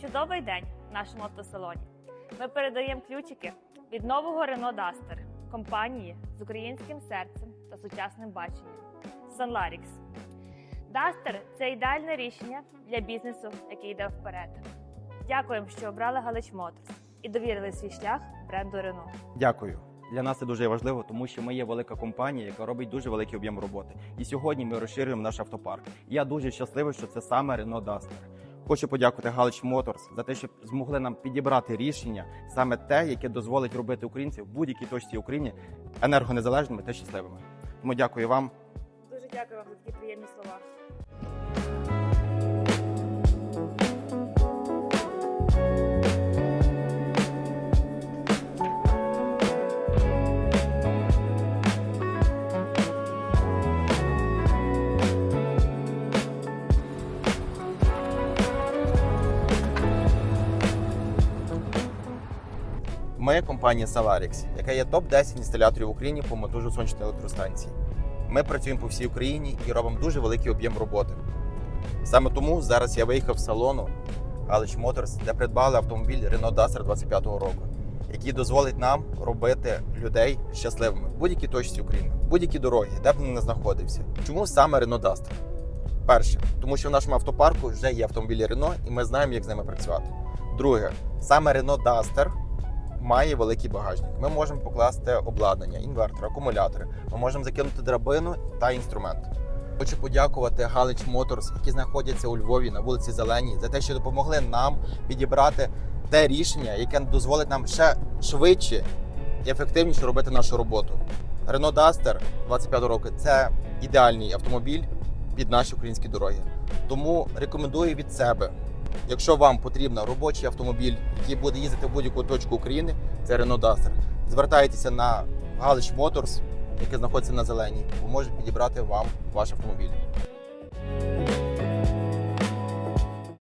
чудовий день в нашому автосалоні. Ми передаємо ключики від нового Renault Duster компанії з українським серцем та сучасним баченням Sunlarix. Duster – це ідеальне рішення для бізнесу, який йде вперед. Дякуємо, що обрали Галич Моторс і довірили свій шлях бренду Renault. Дякую. Для нас це дуже важливо, тому що ми є велика компанія, яка робить дуже великий об'єм роботи. І сьогодні ми розширюємо наш автопарк. Я дуже щасливий, що це саме Renault Duster. Хочу подякувати Галич Моторс за те, що змогли нам підібрати рішення саме те, яке дозволить робити українців в будь-якій точці України енергонезалежними та щасливими. Тому дякую вам. Дуже дякую вам за такі приємні слова. Ми компанія Salarix, яка є топ-10 інсталяторів в Україні по монтажу сонячної електростанції. Ми працюємо по всій Україні і робимо дуже великий об'єм роботи. Саме тому зараз я виїхав з салону Галич Motors, де придбали автомобіль Renault Duster 25-го року, який дозволить нам робити людей щасливими в будь-якій точці України, в будь-якій дорогі, де б він не знаходився. Чому саме Renault Duster? Перше, тому що в нашому автопарку вже є автомобілі Renault, і ми знаємо, як з ними працювати. Друге, саме Renault Duster має великий багажник. Ми можемо покласти обладнання, інвертор, акумулятори. Ми можемо закинути драбину та інструмент. Хочу подякувати Галич Моторс, які знаходяться у Львові на вулиці Зеленій, за те, що допомогли нам підібрати те рішення, яке дозволить нам ще швидше і ефективніше робити нашу роботу. Renault Duster 25 року це ідеальний автомобіль під наші українські дороги. Тому рекомендую від себе. Якщо вам потрібен робочий автомобіль, який буде їздити в будь-яку точку України, це Renault Duster. Звертайтеся на Галич Motors, який знаходиться на зеленій, бо можуть підібрати вам ваш автомобіль.